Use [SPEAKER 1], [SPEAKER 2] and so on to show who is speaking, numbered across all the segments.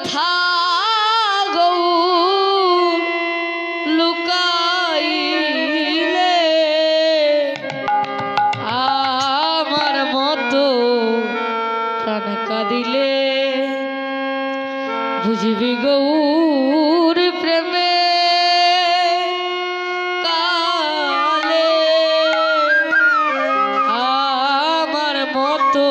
[SPEAKER 1] কথা গৌ। লুকাইলে আমার মতো প্রাণ কাঁদিলে বুঝবি গৌর প্রেমে কালে। আমার মতো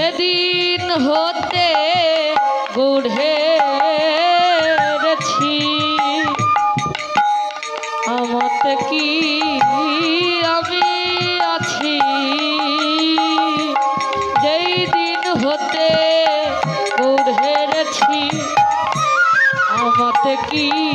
[SPEAKER 1] সেদিন হতে বুড়েছি আমত কি আমি আছি? যেই দিন হতে বুড়েছি আমত কি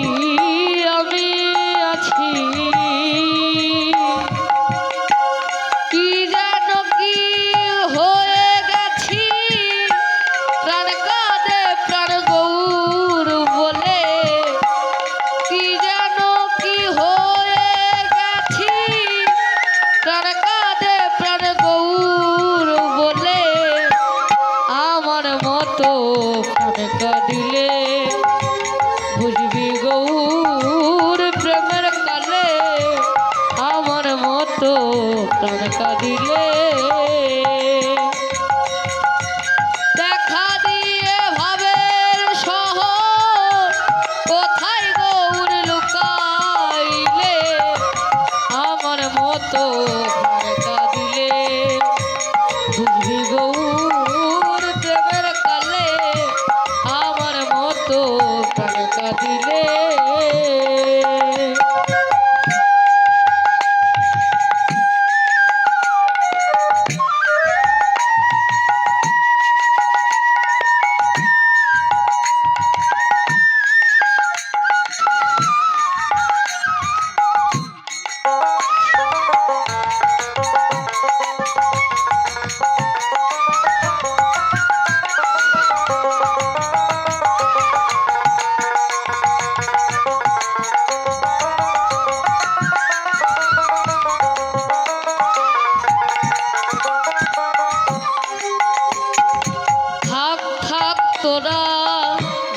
[SPEAKER 1] তোরা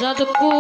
[SPEAKER 1] যদকু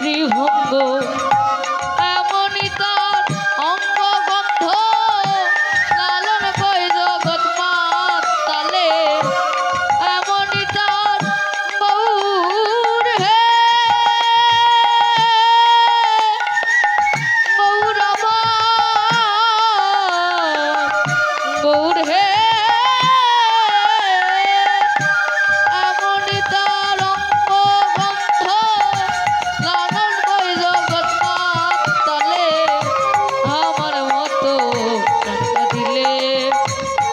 [SPEAKER 1] গৃহ